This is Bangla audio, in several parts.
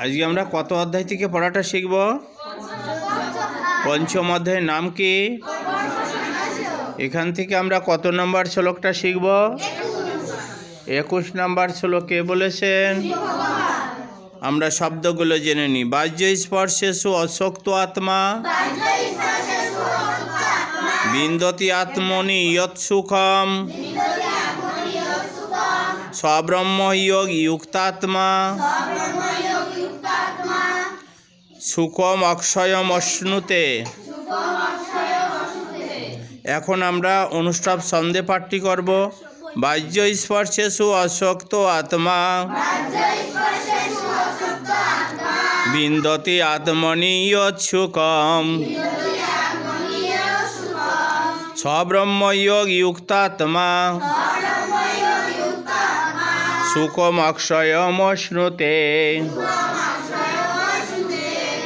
আজকে আমরা কত অধ্যায় থেকে পড়াটা শিখব? পঞ্চম অধ্যায়ের নাম কি? এখান থেকে আমরা কত নম্বর শ্লোকটা শিখব? একুশ নম্বর শ্লোক কে বলেছেন? আমরা শব্দগুলো জেনে নিই। বাহ্য স্পর্শেষু অশক্ত আত্মা। বিন্দতি আত্মনি ইয়ৎ সুখম। সব্রহ্ময়োগ যুক্তাত্মা সুখম অক্ষয়ম অশ্নুতে। এখন আমরা অনুষ্ঠব সন্ধে পাঠটি করব। বাহ্য স্পর্শেষু অশক্ত আত্মা। বিন্দতি আত্মনি সুখম সব্রহ্ময়োগ যুক্তাত্মা অশ্নুতে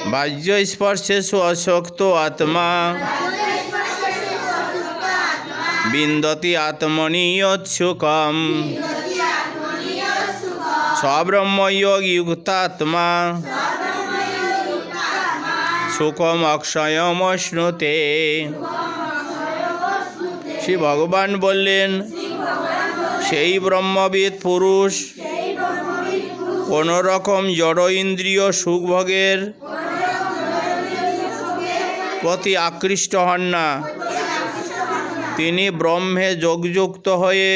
বাহ্য স্পর্শেষু অশক্ত আত্মা। বিন্দতি আত্মনি সুখম সব্রহ্ময়োগ যুক্তাত্মা সুখম অক্ষয়ম অশ্নুতে শ্রী ভগবান বললেন সেই ব্রহ্মবিদ পুরুষ কোন রকম জড় ইন্দ্রিয় সুখভোগের প্রতি আকৃষ্ট হন না। তিনি ব্রহ্মে যোগযুক্ত হয়ে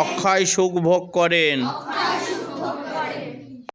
অক্ষয় সুখ ভোগ করেন।